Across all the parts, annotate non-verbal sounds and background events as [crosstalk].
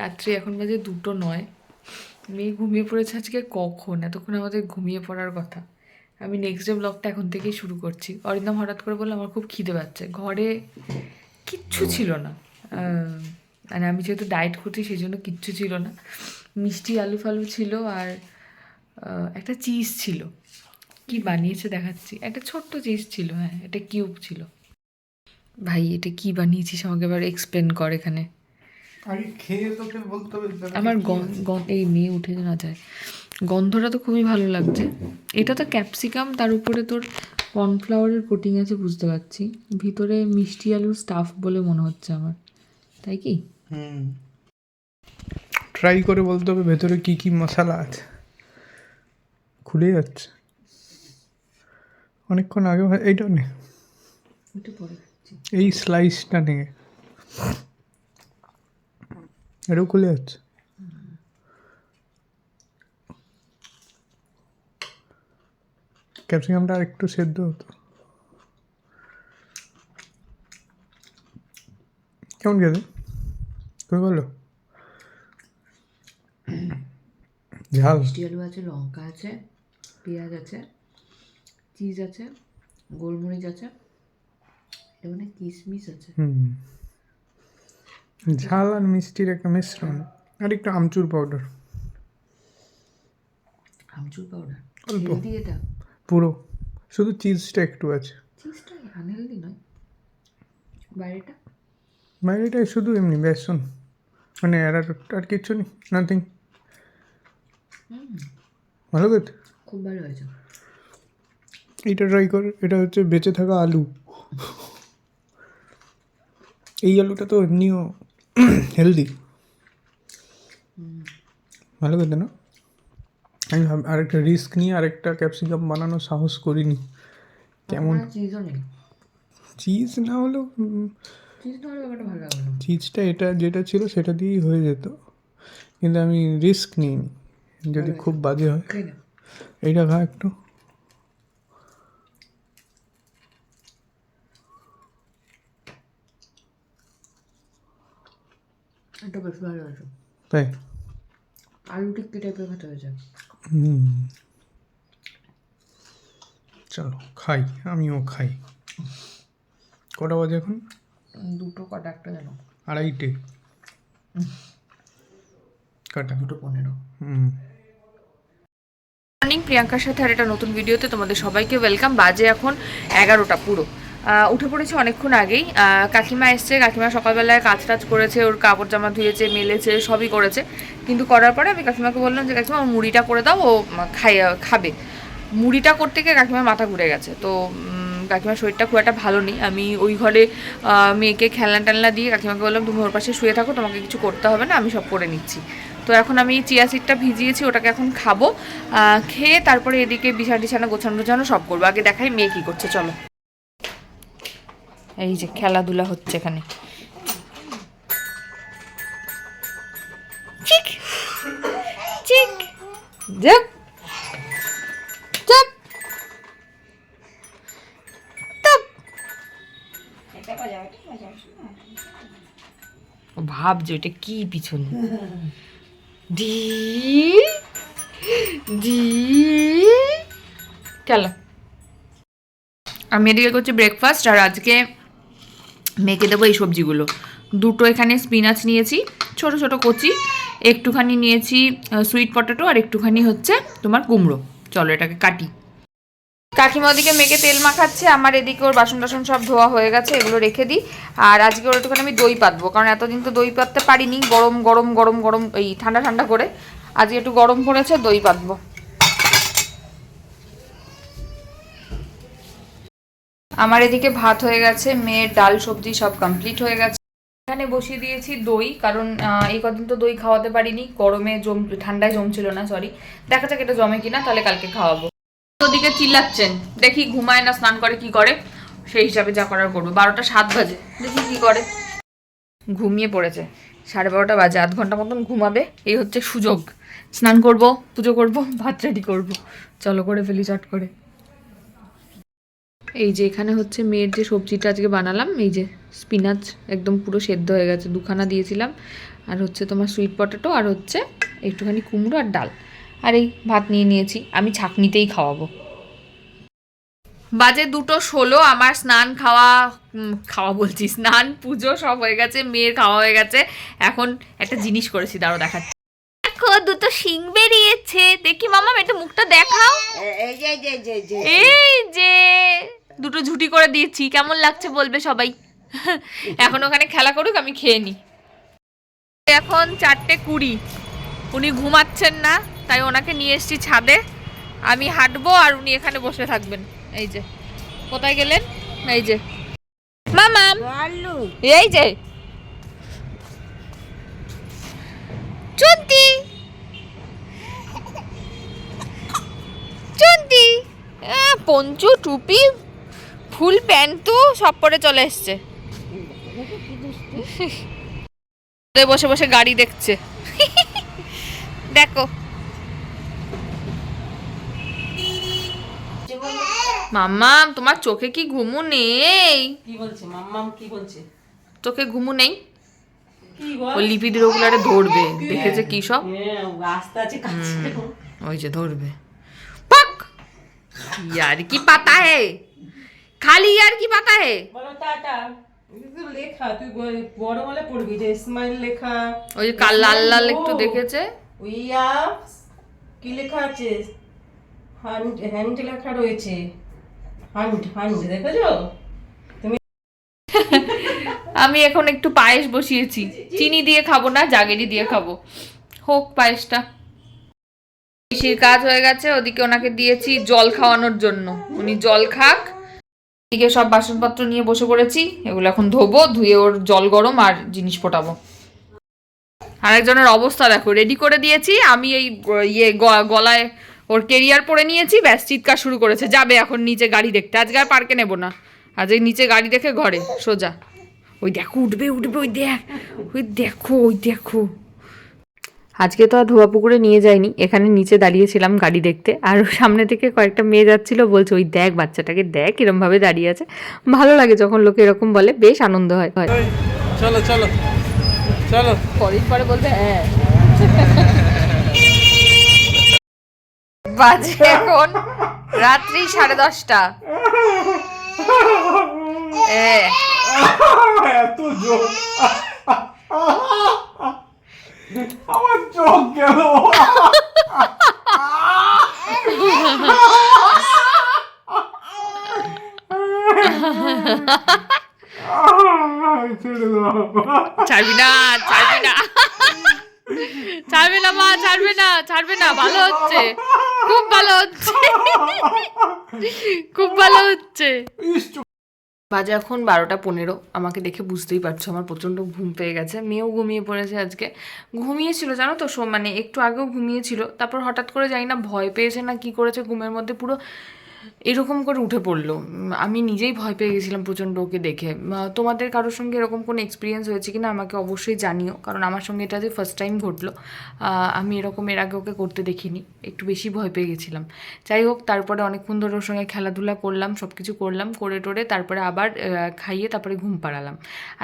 রাত্রি এখন বাজে দুটো নয়। মেয়ে ঘুমিয়ে পড়েছে আজকে কখন? এতক্ষণ আমাদের ঘুমিয়ে পড়ার কথা। আমি নেক্সট ডে ব্লগটা এখন থেকেই শুরু করছি। অরিন্দম হঠাৎ করে বলল আমার খুব খিদে পাচ্ছে। ঘরে কিচ্ছু ছিল না। মানে আমি যেহেতু ডায়েট করছি সেই জন্য কিচ্ছু ছিল না। মিষ্টি আলু ফালু ছিল আর একটা চিজ ছিল। কি বানিয়েছে দেখাচ্ছি? একটা ছোট্ট চিজ ছিল হ্যাঁ এটা কিউব ছিল। ভাই এটা কি বানিয়েছিস? আমাকে এবার এক্সপ্লেন কর এখানে। আগে খেয়ে তোকে বলতে হবে আমার। এই মেয়ে উঠে না যায়। গন্ধটা তো খুবই ভালো লাগছে। এটা তো ক্যাপসিকাম তার উপরে তোর কর্নফ্লাওয়ারের কোটিং আছে বুঝতে পারছি। ভিতরে মিষ্টি আলুর স্টাফ বলে মনে হচ্ছে আমার। তাই কি? হুম। ট্রাই করে বলতে হবে ভেতরে কি কি মশলা আছে। খুলে যাচ্ছে। অনেকক্ষণ আগে এইটা নে। এই স্লাইসটা নে। এটাও খুলে যাচ্ছে ক্যাপসিকামটা আর একটু সেদ্ধ হতো কেমন খেতে তুমি বলো ঝাল মিষ্টি আলু আছে লঙ্কা আছে পেঁয়াজ আছে চিজ আছে গোলমরিচ আছে এটা মানে কিশমিশ আছে হুম ঝাল আর মিষ্টির একটা মিশ্রণ আর একটু আমচুর পাউডার আমচুর পাউডার অল্প। এটা? পুরো। শুধু চিজটা একটু আছে। চিজটা আনহেলদি নয়। বাইরেটা? বাইরেটাই শুধু এমনি বেসন। মানে আর আর কিচ্ছু নেই নাথিং ভালো খেতে? খুব ভালো হয়েছে। এইটা ট্রাই কর এটা হচ্ছে বেঁচে থাকা আলু। এই আলুটা তো এমনিও [clears throat] হেলদি ভালো খেতে না? আমি ভাব আরেকটা রিস্ক নিয়ে আরেকটা ক্যাপসিকাম বানানোর সাহস করিনি। কেমন? চিজও নেই। চিজ না হলেও চিজটা এটা যেটা ছিল সেটা দিয়েই হয়ে যেত। কিন্তু আমি রিস্ক নিইনি। যদি খুব বাজে হয়। এইটা খা একটু। এটা বেশ ভালো হয়েছে তাই? আলু টিক্কি টাইপের খেতে হয়েছে। চলো খাই আমিও খাই। কটা বাজে এখন? দুটো কটা একটা যেন আড়াইটে। কাটা? দুটো পনেরো। হুম। মর্নিং প্রিয়াঙ্কার সাথে আর একটা নতুন ভিডিওতে তোমাদের সবাইকে ওয়েলকাম বাজে এখন এগারোটা পুরো। উঠে পড়েছে অনেকক্ষণ আগেই। কাকিমা এসছে কাকিমা সকালবেলায় কাজ টাজ করেছে ওর কাপড় জামা ধুয়েছে মেলেছে সবই করেছে। কিন্তু করার পরে আমি কাকিমাকে বললাম যে কাকিমা আমার মুড়িটা করে দাও ও উম, খাই খাবে। মুড়িটা করতে গিয়ে কাকিমার মাথা ঘুরে গেছে। তো কাকিমার শরীরটা খুব একটা ভালো নেই। আমি ওই ঘরে মেয়েকে খেলনা টেলনা দিয়ে কাকিমাকে বললাম তুমি ওর পাশে শুয়ে থাকো তোমাকে কিছু করতে হবে না আমি সব করে নিচ্ছি। তো এখন আমি চিয়া সিডটা ভিজিয়েছি ওটাকে এখন খাব। খেয়ে তারপরে এদিকে বিছানা টিছানা গোছানো গোছানো সব করব। আগে দেখাই মেয়ে কী করছে চলো। এই যে খেলাধুলা হচ্ছে এখানে। চিক! চিক! ও ভাবছে ওটা কি পিছনে? ডি ডি চলো আমি এদিকে করছি ব্রেকফাস্ট আর আজকে মেখে দেবো এই সবজিগুলো। দুটো এখানে স্পিনাচ নিয়েছি, ছোট ছোট কচি, একটুখানি নিয়েছি সুইট পটেটো আর একটুখানি হচ্ছে তোমার কুমড়ো। চলো এটাকে কাটি। কাকিমা ওদিকে মেখে তেল মাখাচ্ছে, আমার এদিকে ওর বাসন টাসন সব ধোয়া হয়ে গেছে, এগুলো রেখে দিই। আর আজকে ওর একটুখানি আমি দই পাতবো, কারণ এতদিন তো দই পাততে পারিনি, গরম গরম গরম গরম এই ঠান্ডা ঠান্ডা করে। আজকে একটু গরম পড়েছে, দই পাতবো। আমার এদিকে ভাত হয়ে গেছে, মেয়ের ডাল, সবজি সব কমপ্লিট হয়ে গেছে। এখানে বসিয়ে দিয়েছি দই, কারণ এই কদিন তো দই খাওয়াতে পারিনি, গরমে জম, ঠান্ডায় জমছিল না সরি দেখা যাক এটা জমে কিনা, তাহলে কালকে খাওয়াবো। ওদিকে চিল্লাচ্ছেন, দেখি ঘুমায় না, স্নান করে কি করে? সেই হিসাবে যা করার করব। বারোটা সাত বাজে, দেখি কি করে। ঘুমিয়ে পড়েছে, সাড়ে বারোটা বাজে, আধ ঘণ্টা মতন ঘুমাবে, এই হচ্ছে সুযোগ। স্নান করব, পুজো করব, ভাত রেডি করব। চলো করে ফেলি চট করে। এই যে এখানে হচ্ছে মেয়ের যে সবজিটা আজকে বানালাম এই যে স্পিনাচ একদম পুরো সেদ্ধ হয়ে গেছে দুখানা দিয়েছিলাম। আর হচ্ছে তোমার সুইট পটেটো আর হচ্ছে একটুখানি কুমড়ো আর ডাল। আর এই ভাত নিয়ে নিয়েছি আমি ছাকনিতেই খাওয়াবো। বাজে দুটো ষোলো আমার স্নান খাওয়া খাওয়া বলছি স্নান পুজো সব হয়ে গেছে মেয়ের খাওয়া হয়ে গেছে। এখন একটা জিনিস করেছি দাঁড়ো দেখাচ্ছি। দেখো দুটো শিং বেরিয়েছে। দেখি মামা একটু মুখটা দেখাও। এই যে দুটো ঝুটি করে দিয়েছি। কেমন লাগছে বলবে সবাই? এখন ওখানে খেলা করুক আমি খেয়ে নি। এখন চারটে কুড়ি। উনি ঘুমাচ্ছেন না তাই ওনাকে নিয়ে এসেছি ছাদে। আমি হাঁটবো আর উনি এখানে বসে থাকবেন। এই যে। কোথায় গেলেন? এই যে। মামাম এই যে। চুন্তি। চুন্তি। পঞ্চু টুপি। ফুল প্যান্ট তো সব পরে চলে এসছে। বসে বসে গাড়ি দেখছে। দেখো। মাম্মা তোমার চোখে কি ঘুমু নেই? কি বলছে? মাম্মাম কি বলছে? চোখে ঘুমু নেই? ও লিপিদির ওগুলারে ধরবে। দেখেছে কি সব? হ্যাঁ ওই যে ধরবে। পাক! यार কি পাতা হে? খালি यार কি পাতা হে? বলো টাটা। লেখা তুই বড় পড়বি যে স্মাইল লেখা ওই যে কাল লাল লাল একটু দেখেছে। কি লেখা আছে? হ্যান্ড হ্যান্ড লেখা রয়েছে। হ্যান্ড হ্যান্ড দেখেছ? [laughs] আমি এখন একটু পায়েস বসিয়েছি। চিনি দিয়ে খাব না জাগেরি দিয়ে খাব। হোক পায়েসটা। পিসির কাজ হয়ে গেছে ওদিকে ওনাকে দিয়েছি জল খাওয়ানোর জন্য। উনি জল খাক এদিকে সব বাসনপত্র নিয়ে বসে পড়েছি। এগুলো এখন ধোবো, ধুয়ে ওর জল গরম আর জিনিস ফোটাবো। আরেকজনের অবস্থা দেখো রেডি করে দিয়েছি। আমি এই ইয়ে গলায় ওর কেরিয়ার পরে নিয়েছি। ব্যাস, চিৎকার শুরু করেছে। যাবে এখন নিচে গাড়ি দেখতে। আজকে আর পার্কে নেব না। আজ এই নিচে গাড়ি দেখে ঘরে, সোজা। ওই দেখো, উঠবে উঠবে, ওই দেখ। ওই দেখো ওই দেখো। আজকে তো আর ধোয়া পুকুরে নিয়ে যাইনি এখানে নিচে দাঁড়িয়েছিলাম গাড়ি দেখতে আর [laughs] সামনে থেকে কয়েকটা মেয়ে যাচ্ছিল বলছে ওই দেখ বাচ্চাটাকে দেখ এরম ভাবে দাঁড়িয়ে আছে। ভালো লাগে যখন লোকে এরকম বলে বেশ আনন্দ হয়। হয় চলো চলো চলো। কদিন পরে বলবে হ্যাঁ। বাজে এখন রাত্রি সাড়ে দশটা। [laughs] হ্যাঁ। এত জোর। আমার চোখ গেল ছেড়ে দাও ছাড়বি না ছাড়বি না ছাড়বে না মা ছাড়বে না ছাড়বে না ভালো হচ্ছে খুব ভালো হচ্ছে খুব ভালো হচ্ছে ইস, চোখ- বাজে এখন বারোটা পনেরো। আমাকে দেখে বুঝতেই পারছ, আমার প্রচণ্ড ঘুম পেয়ে গেছে। মেয়েও ঘুমিয়ে পড়েছে আজকে। ঘুমিয়েছিল, জানো তো মানে একটু আগেও ঘুমিয়েছিল। তারপর হঠাৎ করে জানি না ভয় পেয়েছে না কি করেছে, ঘুমের মধ্যে পুরো এরকম করে উঠে পড়ল। আমি নিজেই ভয় পেয়ে গেছিলাম প্রচণ্ড ওকে দেখে। তোমাদের কারোর সঙ্গে এরকম কোনো এক্সপিরিয়েন্স হয়েছে কিনা আমাকে অবশ্যই জানিও, কারণ আমার সঙ্গে এটা যে ফার্স্ট টাইম ঘটলো আমি এরকম এর আগে ওকে করতে দেখিনি। একটু বেশি ভয় পেয়ে গেছিলাম। যাই হোক, তারপরে অনেকক্ষণ ধরে ওর সঙ্গে খেলাধুলা করলাম সব কিছু করলাম, করে টোরে তারপরে আবার খাইয়ে তারপরে ঘুম পাড়ালাম।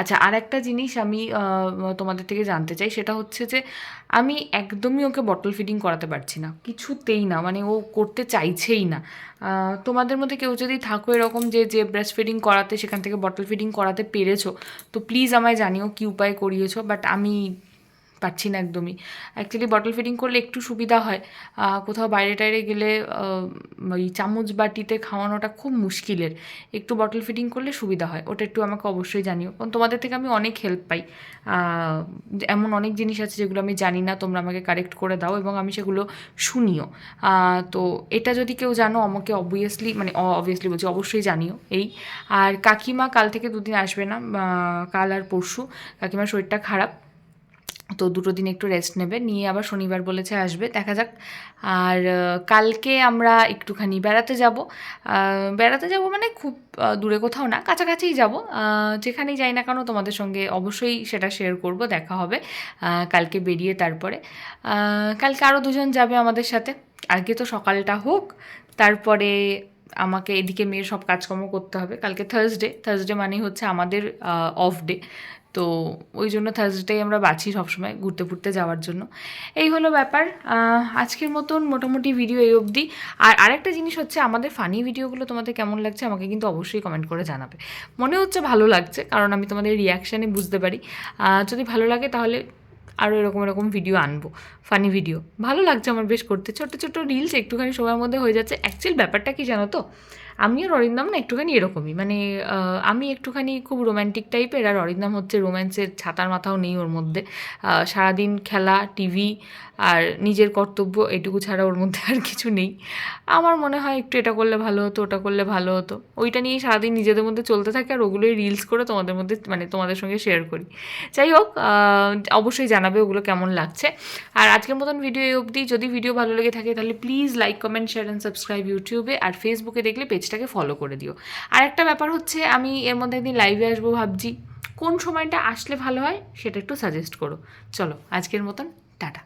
আচ্ছা আর একটা জিনিস আমি তোমাদের থেকে জানতে চাই, সেটা হচ্ছে যে আমি একদমই ওকে বটল ফিডিং করাতে পারছি না। কিছুতেই না মানে ও করতে চাইছেই না। তোমাদের মধ্যে কেউ যদি থাকো এরকম যে যে ব্রেস্ট ফিডিং করাতে, সেখান থেকে বটল ফিডিং করাতে পেরেছ, তো প্লিজ আমায় জানিও কী উপায় করিয়েছো বাট আমি পাচ্ছি না একদমই। অ্যাকচুয়ালি বটল ফিডিং করলে একটু সুবিধা হয়। কোথাও বাইরে টাইরে গেলে ওই চামচ বাটিতে খাওয়ানোটা খুব মুশকিলের। একটু বটল ফিডিং করলে সুবিধা হয়। ওটা একটু আমাকে অবশ্যই জানিও। কারণ তোমাদের থেকে আমি অনেক হেল্প পাই। এমন অনেক জিনিস আছে যেগুলো আমি জানি না, তোমরা আমাকে কারেক্ট করে দাও এবং আমি সেগুলো শুনিও। তো এটা যদি কেউ জানো, আমাকে অবভিয়াসলি মানে অবভিয়াসলি বলছি, অবশ্যই জানিও এই। আর কাকিমা কাল থেকে দুদিন আসবে না কাল আর পরশু। কাকিমার শরীরটা খারাপ। তো দুটো দিন একটু রেস্ট নেবে। নিয়ে আবার শনিবার বলেছে আসবে। দেখা যাক। আর কালকে আমরা একটুখানি বেড়াতে যাব। বেড়াতে যাব মানে খুব দূরে কোথাও না, কাছাকাছিই যাব। যেখানেই যাই না কেন তোমাদের সঙ্গে অবশ্যই সেটা শেয়ার করব, দেখা হবে কালকে বেরিয়ে তারপরে। কালকে আরও দুজন যাবে আমাদের সাথে। আগে তো সকালটা হোক, তারপরে আমাকে এদিকে মেয়ের সব কাজকর্ম করতে হবে। কালকে থার্সডে থার্সডে মানেই হচ্ছে আমাদের অফ ডে তো ওই জন্য থার্সডেটাই আমরা বাছি সবসময় ঘুরতে ফুরতে যাওয়ার জন্য। এই হলো ব্যাপার। আজকের মতন মোটামুটি ভিডিও এই অবধি। আর আরেকটা জিনিস হচ্ছে, আমাদের ফানি ভিডিওগুলো তোমাদের কেমন লাগছে আমাকে কিন্তু অবশ্যই কমেন্ট করে জানাবে। মনে হচ্ছে ভালো লাগছে, কারণ আমি তোমাদের রিয়াকশানে বুঝতে পারি। যদি ভালো লাগে তাহলে আরও এরকম এরকম ভিডিও আনব ফানি ভিডিও ভালো লাগছে আমার বেশ করতে। ছোট ছোট রিলস একটুখানি সময়ের মধ্যে হয়ে যাচ্ছে। অ্যাকচুয়াল ব্যাপারটা কি জানো তো? আমি আর অরিন্দম না একটুখানি এরকমই। মানে আমি একটুখানি খুব রোম্যান্টিক টাইপের আর অরিন্দম হচ্ছে রোম্যান্সের ছাতার মাথাও নেই ওর মধ্যে। সারাদিন খেলা টিভি আর নিজের কর্তব্য এটুকু ছাড়া ওর মধ্যে আর কিছু নেই। আমার মনে হয় একটু এটা করলে ভালো হতো, ওটা করলে ভালো হতো। ওইটা নিয়েই সারাদিন নিজেদের মধ্যে চলতে থাকে আর ওগুলোই রিলস করে তোমাদের মধ্যে মানে তোমাদের সঙ্গে শেয়ার করি। যাই হোক অবশ্যই জানাবে ওগুলো কেমন লাগছে। আর আজকের মতন ভিডিও এই অবধি। যদি ভিডিও ভালো লেগে থাকে তাহলে please like comment share and subscribe ইউটিউবে আর ফেসবুকে দেখলে পেজটাকে ফলো করে দিও। আর একটা ব্যাপার হচ্ছে, আমি এর মধ্যে একদিন লাইভে আসব ভাবছি, কোন সময়টা আসলে ভালো হয় সেটা একটু সাজেস্ট করো। চলো, আজকের মতন, টাটা।